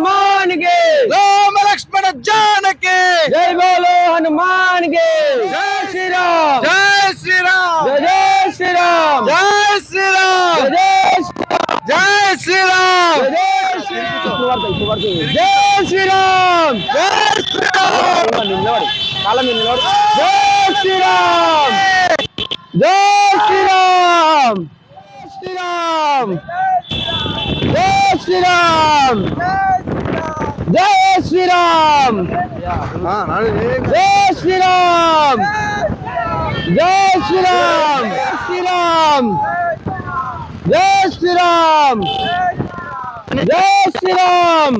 హనుమాన్కి రామ లక్ష్మణ జానకి జై బోలో హనుమాన్కి జై శ్రీరామ్ జై శ్రీరామ్ జై శ్రీరామ్ జై శ్రీరామ్ జై శ్రీరామ్ జై శ్రీరామ్ జై శ్రీరామ్ నిలబడి కాలం నిలబడి జై శ్రీరామ్ జై శ్రీరామ్ శ్రీరామ్ జై శ్రీరామ్ నిలబడి జై శ్రీరామ్ జై శ్రీరామ్ జై శ్రీరామ్ జై శ్రీరామ్ జై శ్రీరామ్ జై శ్రీరామ్ శ్రీరామ్ జై శ్రీరామ్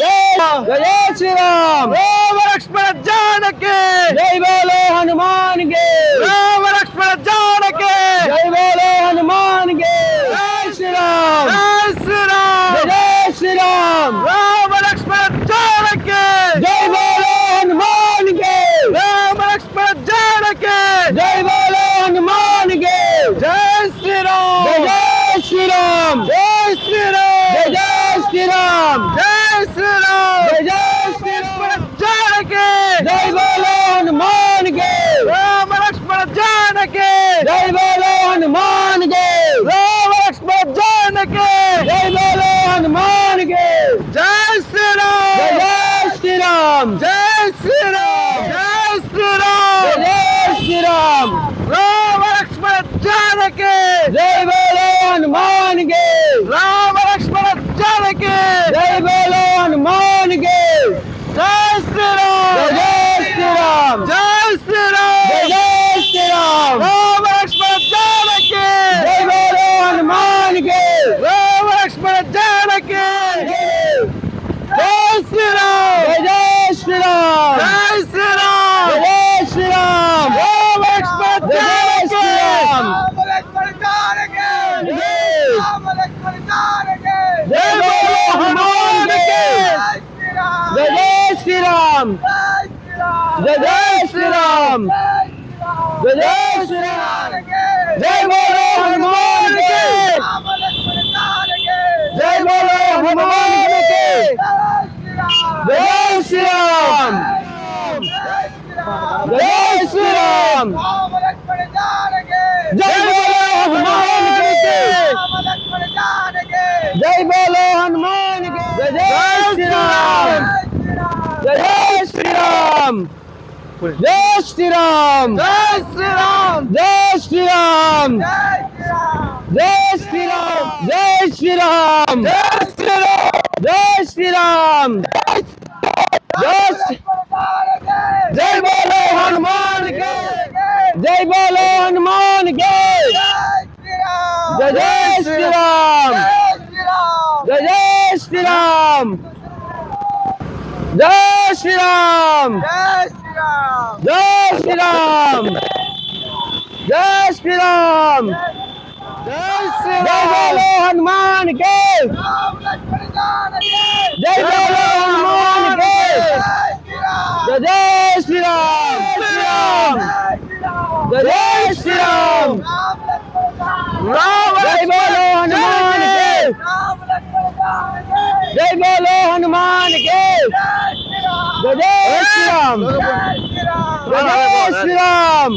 జై శ్రీరామ్ జై జై శ్రీరామ్ రామ లక్ష్మణ జానకి జై బోలో హనుమాన్ కే రామ లక్ష్మణ జానకి జై బోలో హనుమాన్ కే జై శ్రీరామ్ జై శ్రీరామ్ జై శ్రీరామ్ రామ లక్ష్మణ జానకి జై బోలో హనుమాన్ కే రామ లక్ష్మణ జానకి జై బోలో హనుమాన్ కే జై శ్రీరామ్ జై జై శ్రీరామ్ జై శ్రీరామ్ జై జై శ్రీరామ్ జై శ్రీరామ్ జై జై శ్రీరామ్ జానకి జై బోలో హనుమాన్ కే రామ లక్ష్మణ జానకి జై బోలో హనుమాన్ కే రామ లక్ష్మణ జానకి జై బోలో హనుమాన్ కే జై జై శ్రీరామ్ జై శ్రీరామ్ జై శ్రీరామ్ జై శ్రీరామ్ జై జై శ్రీరామ్ రామ లక్ష్మణ జానకి జై బోలో హనుమాన్ కే రామ లక్ష్మణ జానకి జై బోలో హనుమాన్ కే జై శ్రీరామ్ జై శ్రీరామ్ జై శ్రీరామ్ జై జై శ్రీరామ్ రామ లక్ష్మణ జానకి జై బోలో హనుమాన్ కే రామ లక్ష్మణ జానకి జై శ్రీరామ్ జై జై శ్రీరామ్ జై శ్రీరామ్ జై జై శ్రీరామ్ రామ లక్ష్మణ జై జై జానకి శ్రీరామ్ జై బోలో హనుమాన్ కే జై జై శ్రీరామ్ జై జై శ్రీరామ్ జై జై శ్రీరామ్ జై బోలో హనుమాన్ కే జై బోలో హనుమాన్ కే జై శ్రీరామ్ జై శ్రీరామ్ జై బోలో హనుమాన్ కే జై బోలో హనుమాన్ కే జై జై శ్రీరామ్ జై జై శ్రీరామ్ జై శ్రీరామ్ జై శ్రీరామ్ జై శ్రీరామ్ జై శ్రీరామ్ జై శ్రీరామ్ జై శ్రీరామ్ జై శ్రీ- జై బోలో హనుమాన్ కే జై బోలో హనుమాన్ కే జై జై శ్రీరామ్ జై జై శ్రీరామ్ జై శ్రీరామ్ జై శ్రీరామ్ జై శ్రీరామ్ జై బోలో హనుమాన్ కే జై బోలో హనుమాన్ కే జై జై శ్రీరామ్ శ్రీరామ్ జై జై శ్రీరామ్ జై బోలో హనుమాన్ కే జై బోలో హనుమాన్ కే జై జై శ్రీరామ్ జై జై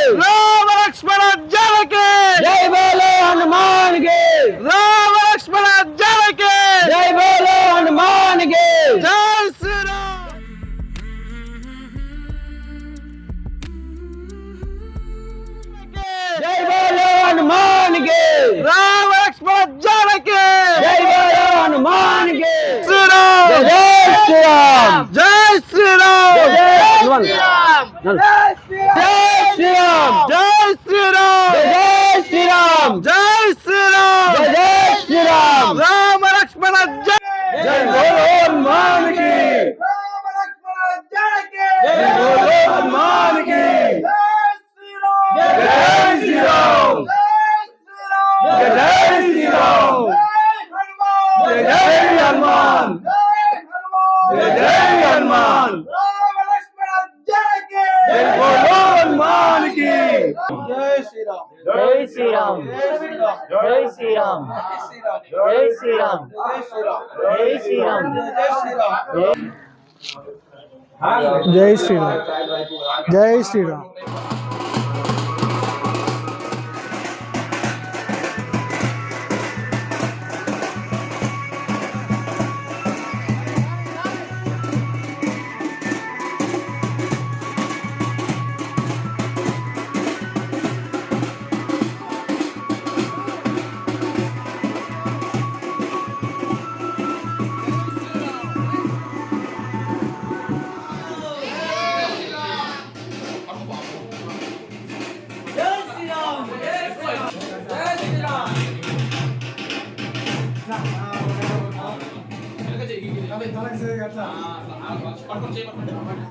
హనుమాన్ జై హనుమాన్ హనుమానికి జై శ్రీరామ్ జై శ్రీరామ్ జై శ్రీరామ్ జై శ్రీరామ్ జై శ్రీరామ్ జై శ్రీరామ్ జై Sriram Terima kasih.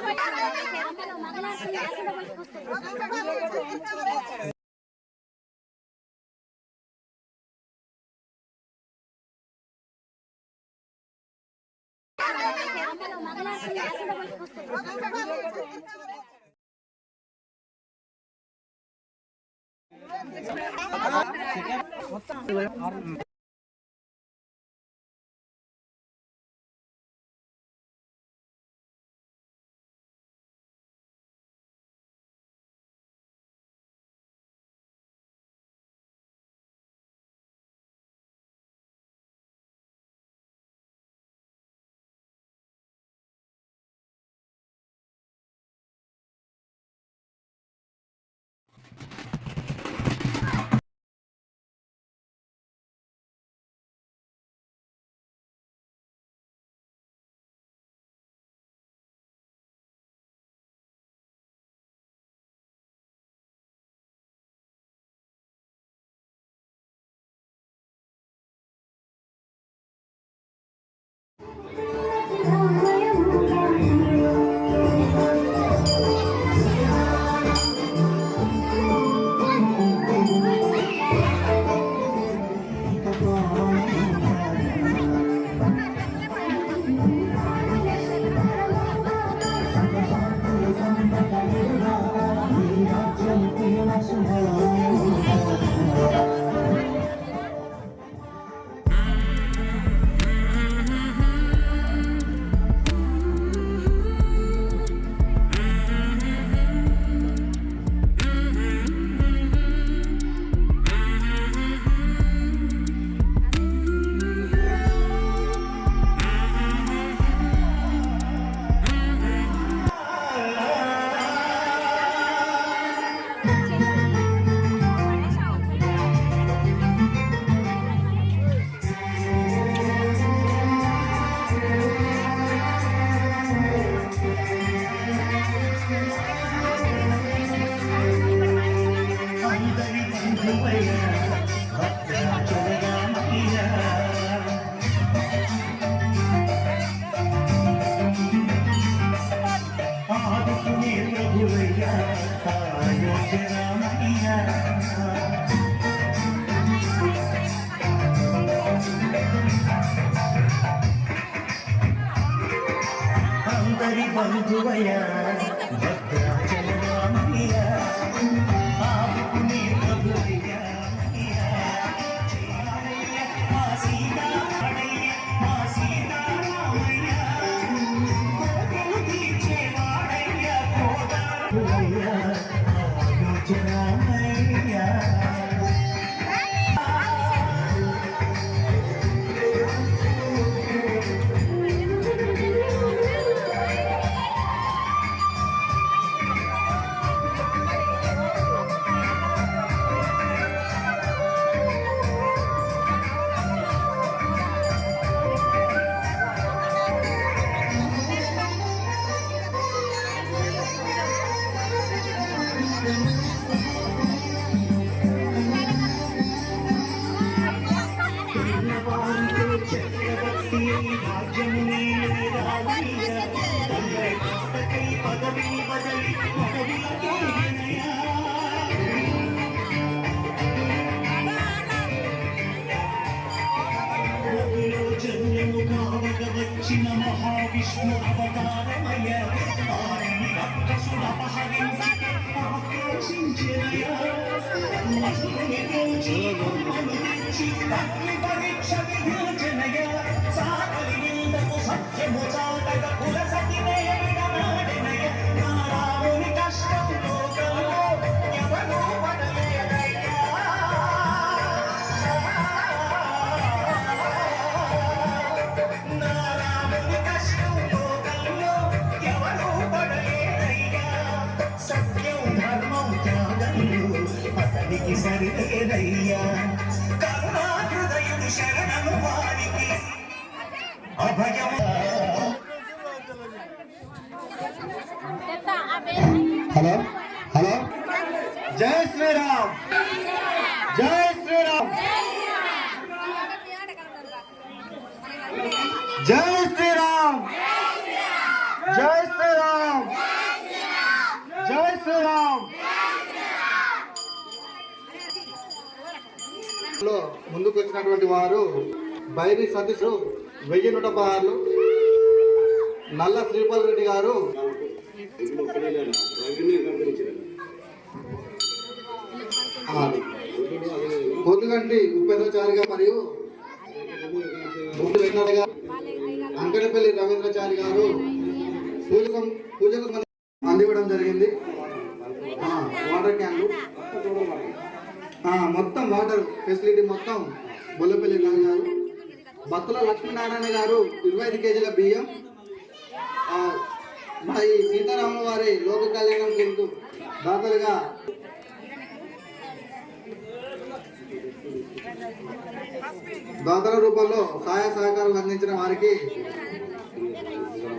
R Yeah, you do, yeah. సత్యం ధర్మం త్యాగములు అతనికి సరిలేదయ్యా. శరణను వారికి అభయము హలో హలో జై శ్రీరామ్ జై శ్రీరామ్ జై శ్రీరామ్ ముందుకు వచ్చినటువంటి వారు బైరి సతీష్ వెయ్యి నూట పదహారులు. నల్ల శ్రీపాల్ రెడ్డి గారు పొద్దుగంటి ఉపేంద్రచారి గారు మరియు ముందు గారు రవీంద్రచారి గారు పూజకం పూజకు అందివ్వడం జరిగింది. వాటర్ క్యాన్లు మొత్తం వాటర్ ఫెసిలిటీ మొత్తం బొల్లపల్లి గారు గారు భక్తుల లక్ష్మీనారాయణ గారు ఇరవై ఐదు కేజీల బియ్యం మరి సీతారాముల వారి లోక కళ్యాణం కింద దాతలుగా దాతల రూపంలో సహాయ సహకారాలు అందించిన వారికి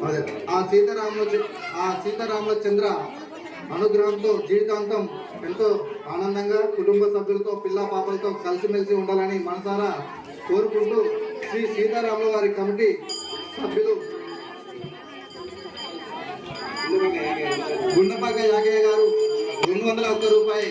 అదే ఆ సీతారాముల ఆ సీతారాముల చంద్ర అనుగ్రహంతో జీవితాంతం ఎంతో ఆనందంగా కుటుంబ సభ్యులతో పిల్ల పాపలతో కలిసిమెలిసి ఉండాలని మనసారా కోరుకుంటూ శ్రీ సీతారాముల వారి కమిటీ సభ్యులు గుండపాక యాగయ్య గారు రెండు వందల ఒక్క రూపాయి.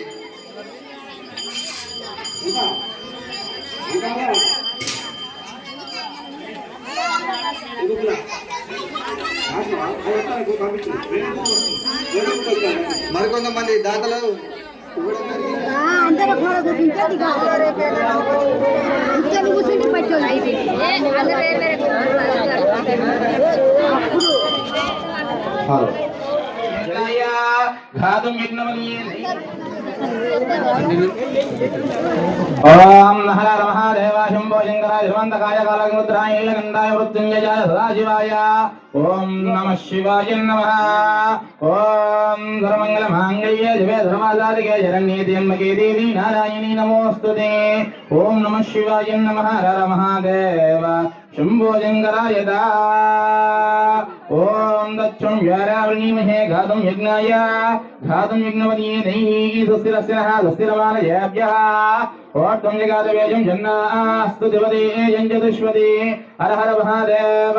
మరికొంతమంది దాతలు అందరూ కూడా కూర్చుంటే ఇక్కడ కూర్చుంటే పట్టోళ్ళు హలో घातुं ఓం హర మహాదేవ శంభో శంకరాయ ధ్రువంతకాయ కాలముద్రాయ నీలకంఠాయ మృత్యుంజయాయ సదాశివాయ. ఓం నమ శివాయ నమ. ఓం ధర్మంగళ మాంగళ్య శివే ధర్మాదారికే శరణ్యే త్ర్యంబకే దేవి నారాయణీ నమోస్తుతే. ఓం నమ శివాయ నమ హర మహాదేవ. శంభో శంకరాయ దా. ఓం దక్షం వ్యారావణీమహే ఘాతం యజ్ఞాయ. ఘాతం నైహీ సుస్థిరస్య సుస్థిరమానయేభ్యः ఓర్ధ్వం జగాదవేజం జన్నాస్తు దివదే చతుష్వదే. హర హర మహాదేవ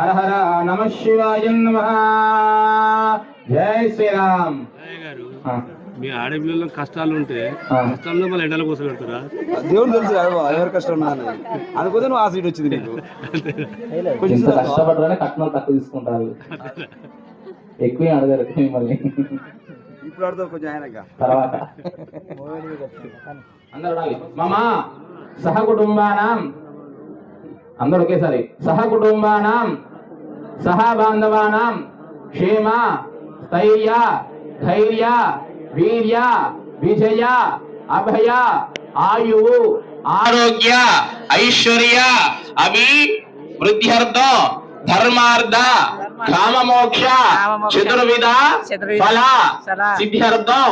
హర హర నమ శివాయ నమః. జై శ్రీరామ్. మీ ఆడపిల్లల్లో కష్టాలు ఉంటే. కష్టాల్లో మళ్ళీ ఎండల కోసం పెడతారా దేవుడు తెలుసు ఎవరి కష్టం అనుకోతే నువ్వు ఆ సీట్ వచ్చింది నీకు. ఇంత కష్టపడ్డానే కట్నం తక్కువ తీసుకుంటారు. ఎక్కువ అడగారు మిమ్మల్ని. ఇప్పుడు ఆడుతావు కొంచెం ఆయనగా తర్వాత అందరూ అడగాలి మమ సహ కుటుంబానాం అందరూ ఒకేసారి సహ కుటుంబానాం సహ బాంధవానాం క్షేమ స్థైర్య ధైర్య వీర్య విజయ అభయ ఆయువు ఆరోగ్య ఐశ్వర్య అవి వృద్ధ్యర్థం ధర్మార్థ కామమోక్ష చతుర్విధ ఫల సిద్ధ్యర్థం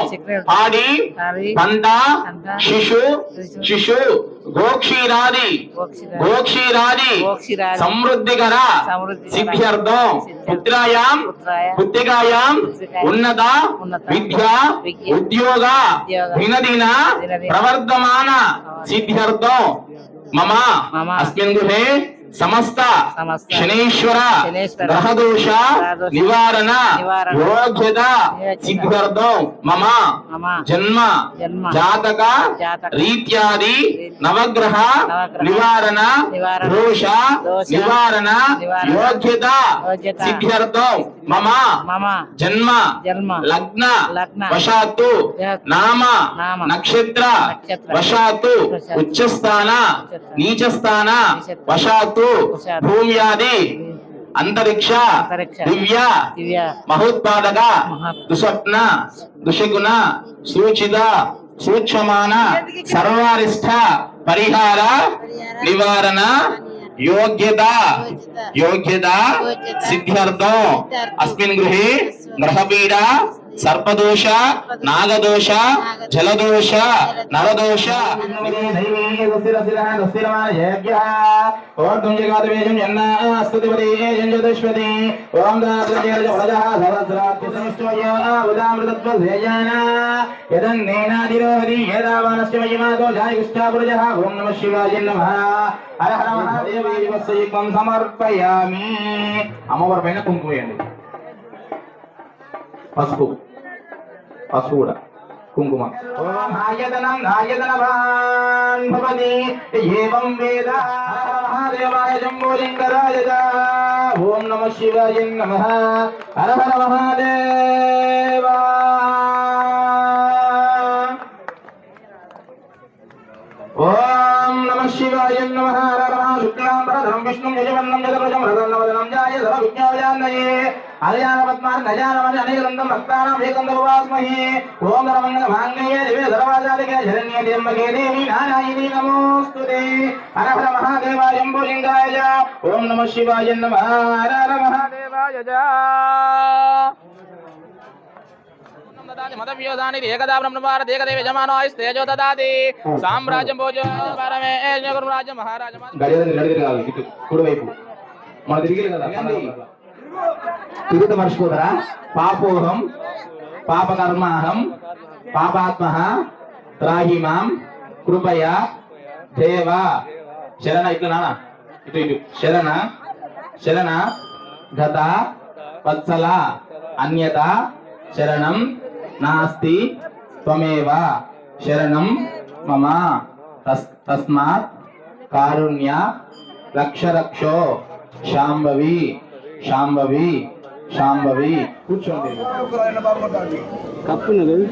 పాడి పంట శిశు శిశు. గోక్షీరాది గోక్షీరాది. సమృద్ధికర సిద్ధ్యర్థం పుత్రాయాం పుత్రికాయాం ఉన్నత విద్య ఉద్యోగ దినదిన ప్రవర్ధమాన సిద్ధ్యర్థం. మమ. అస్మిన్ గృహే సమస్త శనీశ్వర గ్రహదోష నివారణ యోగ్యత సిద్ధ్యర్థం మమ జన్మ జాతక రీత్యాది నవగ్రహ నివారణ దోష నివారణ యోగ్యత సిద్ధ్యర్థం మమ జన్మ లగ్న వశాత్తు నామ నక్షత్ర వశాత్తు ఉచ్చస్థాన నీచస్థాన వశాత్తు భూమ్యాది అంతరిక్ష దివ్య మహోత్పాదక దుస్వప్న దుషగుణ సూచిత సూక్ష్మమాన సర్వారిష్ట పరిహార నివారణ యోగ్యత యోగ్యత. సిద్ధ్యర్థం అస్మిన్ గృహే గ్రహపీడ సర్పదోష నాగదోష జలదోష నరదోష. అమ్మవారి పైన కుంకుమ పసుపు. పసుపు కూడా. కుంకుమ. ఓం నమ శివాయ నమ. హర హర మహాదేవ. ఓం నమ శివాయ నమ. హర హర శుక్లాం ప్రధం విష్ణుం యజమన్నం జగద్రజం రదన్నవదనం జాయ సర్వ విజ్ఞాయాన్నయే అలయాన పద్మాన్ గజానమని అనేకదంతం భక్తానాం ఏకంద భవాస్మహే ఓం నరమంగళ మాంగళ్యే దివే సర్వాజాతికే శరణ్యే త్ర్యంబకే దేవి నారాయణి నమోస్తుతే హర హర మహాదేవాయ శంభులింగాయ చ. ఓం నమ శివాయ నమ హర హర మహాదేవాయ చ. దదాతి మదవ్యోధాని ఏకదా బ్రహ్మభారత ఏకదే యజమానో తేజో దదాతి సామ్రాజ్యం భోజో పరమే రాజ్యం మహారాజ గడియదని గడియలు కాదు ఇటు కుడివైపు మన తిరిగి కదా తిరుగుత మర్చిపోతారా పాపోహం పాపకర్మాహం పాపాత్మ త్రాహిమాం కృపయ దేవ. శరణ ఇట్లా నానా? ఇటు ఇటు. శరణ శరణ గత వత్సల అన్యత శరణం నాస్తి త్వమేవ. శరణం మమ తస్మాత్ కారుణ్య రక్షరక్షో శాంభవి. శాంభవి శాంభవి. కూర్చోండి. కప్పు ఉన్నది